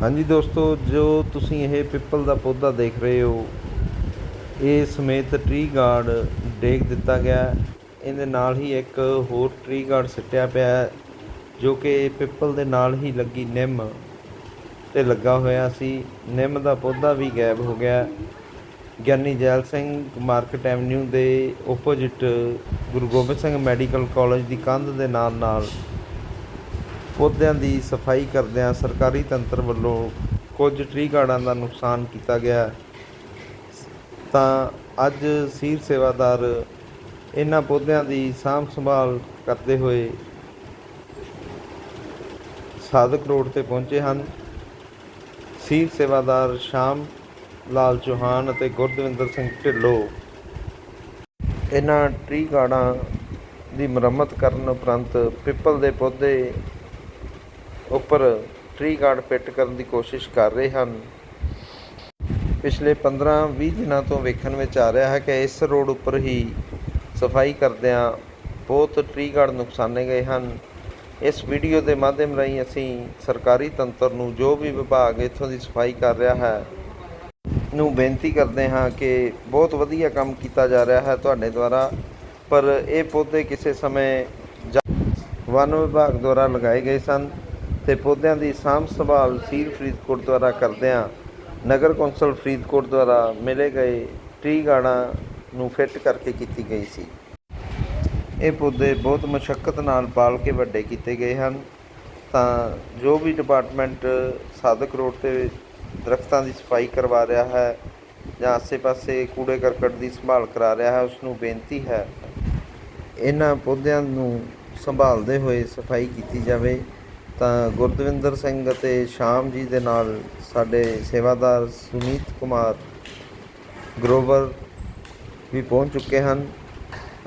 ਹਾਂਜੀ ਦੋਸਤੋ, ਜੋ ਤੁਸੀਂ ਇਹ ਪਿੱਪਲ ਦਾ ਪੌਦਾ ਦੇਖ ਰਹੇ ਹੋ, ਇਹ ਸਮੇਤ ਟ੍ਰੀ ਗਾਰਡ ਡੇਕ ਦਿੱਤਾ ਗਿਆ। ਇਹਦੇ ਨਾਲ ਹੀ ਇੱਕ ਹੋਰ ਟਰੀ ਗਾਰਡ ਸਿੱਟਿਆ ਪਿਆ ਜੋ ਕਿ ਪਿੱਪਲ ਦੇ ਨਾਲ ਹੀ ਲੱਗੀ ਨਿੰਮ ਤੇ ਲੱਗਾ ਹੋਇਆ ਸੀ। ਨਿੰਮ ਦਾ ਪੌਦਾ ਵੀ ਗਾਇਬ ਹੋ ਗਿਆ। ਗਿਆਨੀ ਜੈਲ ਸਿੰਘ ਮਾਰਕੀਟ ਐਵਨਿਊ ਦੇ opposite Guru Gobind Singh medical college ਦੀ ਕੰਧ ਦੇ ਨਾਲ ਨਾਲ ਪੌਦਿਆਂ ਦੀ ਸਫ਼ਾਈ ਕਰਦਿਆਂ ਸਰਕਾਰੀ ਤੰਤਰ ਵੱਲੋਂ ਕੁਝ ਟਰੀ ਗਾਰਡਾਂ ਦਾ ਨੁਕਸਾਨ ਕੀਤਾ ਗਿਆ। ਤਾਂ ਅੱਜ ਸੀਰ ਸੇਵਾਦਾਰ ਇਹਨਾਂ ਪੌਦਿਆਂ ਦੀ ਸਾਂਭ ਸੰਭਾਲ ਕਰਦੇ ਹੋਏ ਸਾਧਕ ਰੋਡ ਤੇ ਪਹੁੰਚੇ ਹਨ। ਸੀਰ ਸੇਵਾਦਾਰ ਸ਼ਾਮ ਲਾਲ ਚੌਹਾਨ ਅਤੇ ਗੁਰਦਵਿੰਦਰ ਸਿੰਘ ਢਿੱਲੋਂ ਇਹਨਾਂ ਟਰੀ ਗਾਰਡਾਂ ਦੀ ਮੁਰੰਮਤ ਕਰਨ ਉਪਰੰਤ ਪਿੱਪਲ ਦੇ ਪੌਦੇ ਉੱਪਰ ਟ੍ਰੀ ਗਾਰਡ ਫਿੱਟ ਕਰਨ ਦੀ ਕੋਸ਼ਿਸ਼ ਕਰ ਰਹੇ ਹਨ। ਪਿਛਲੇ 15-20 ਦਿਨਾਂ ਤੋਂ ਵੇਖਣ ਵਿੱਚ ਆ ਰਿਹਾ ਹੈ ਕਿ ਇਸ ਰੋਡ ਉੱਪਰ ਹੀ ਸਫ਼ਾਈ ਕਰਦਿਆਂ ਬਹੁਤ ਟ੍ਰੀ ਗਾਰਡ ਨੁਕਸਾਨੇ ਗਏ ਹਨ। ਇਸ ਵੀਡੀਓ ਦੇ ਮਾਧਿਅਮ ਰਾਹੀਂ ਅਸੀਂ ਸਰਕਾਰੀ ਤੰਤਰ ਨੂੰ ਜੋ ਵੀ ਵਿਭਾਗ ਇੱਥੋਂ ਦੀ ਸਫ਼ਾਈ ਕਰ ਰਿਹਾ ਹੈ, ਨੂੰ ਬੇਨਤੀ ਕਰਦੇ ਹਾਂ ਕਿ ਬਹੁਤ ਵਧੀਆ ਕੰਮ ਕੀਤਾ ਜਾ ਰਿਹਾ ਹੈ ਤੁਹਾਡੇ ਦੁਆਰਾ, ਪਰ ਇਹ ਪੌਦੇ ਕਿਸੇ ਸਮੇਂ ਵਨ ਵਿਭਾਗ ਦੁਆਰਾ ਲਗਾਏ ਗਏ ਸਨ। ਤੇ ਪੌਦਿਆਂ ਦੀ ਸਾਂਭ ਸੰਭਾਲ ਸੀਲ ਫਰੀਦਕੋਟ ਦੁਆਰਾ ਕਰਦਿਆਂ ਨਗਰ ਕੌਂਸਲ ਫਰੀਦਕੋਟ ਦੁਆਰਾ ਮਿਲੇ ਗਏ ਟ੍ਰੀ ਗਾਰਡਾਂ ਨੂੰ ਫਿੱਟ ਕਰਕੇ ਕੀਤੀ ਗਈ ਸੀ। ਇਹ ਪੌਦੇ ਬਹੁਤ ਮੁਸ਼ਕਲ ਨਾਲ ਪਾਲ ਕੇ ਵੱਡੇ ਕੀਤੇ ਗਏ ਹਨ। ਤਾਂ ਜੋ ਵੀ ਡਿਪਾਰਟਮੈਂਟ ਸਾਧਕ ਰੋਡ ਤੇ ਦਰਖਤਾਂ ਦੀ ਸਫ਼ਾਈ ਕਰਵਾ ਰਿਹਾ ਹੈ ਜਾਂ ਆਸੇ-ਪਾਸੇ ਕੂੜੇ ਕਰਕਟ ਦੀ ਸੰਭਾਲ ਕਰਾ ਰਿਹਾ ਹੈ ਉਸ ਨੂੰ ਬੇਨਤੀ ਹੈ, ਇਹਨਾਂ ਪੌਦਿਆਂ ਨੂੰ ਸੰਭਾਲਦੇ ਹੋਏ ਸਫ਼ਾਈ ਕੀਤੀ ਜਾਵੇ। ਤਾਂ ਗੁਰਦਵਿੰਦਰ ਸਿੰਘ ਅਤੇ ਸ਼ਾਮ ਜੀ ਦੇ ਨਾਲ ਸਾਡੇ ਸੇਵਾਦਾਰ ਸੁਨੀਤ ਕੁਮਾਰ ਗਰੋਵਰ ਵੀ ਪਹੁੰਚ ਚੁੱਕੇ ਹਨ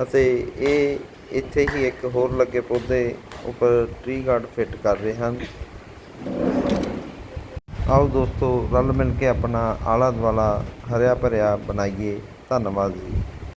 ਅਤੇ ਇਹ ਇੱਥੇ ਹੀ ਇੱਕ ਹੋਰ ਲੱਗੇ ਪੌਦੇ ਉੱਪਰ ਟ੍ਰੀ ਗਾਰਡ ਫਿੱਟ ਕਰ ਰਹੇ ਹਨ। ਆਓ ਦੋਸਤੋ, ਰਲ ਮਿਲ ਕੇ ਆਪਣਾ ਆਲਾ ਦੁਆਲਾ ਹਰਿਆ ਭਰਿਆ ਬਣਾਈਏ। ਧੰਨਵਾਦ ਜੀ।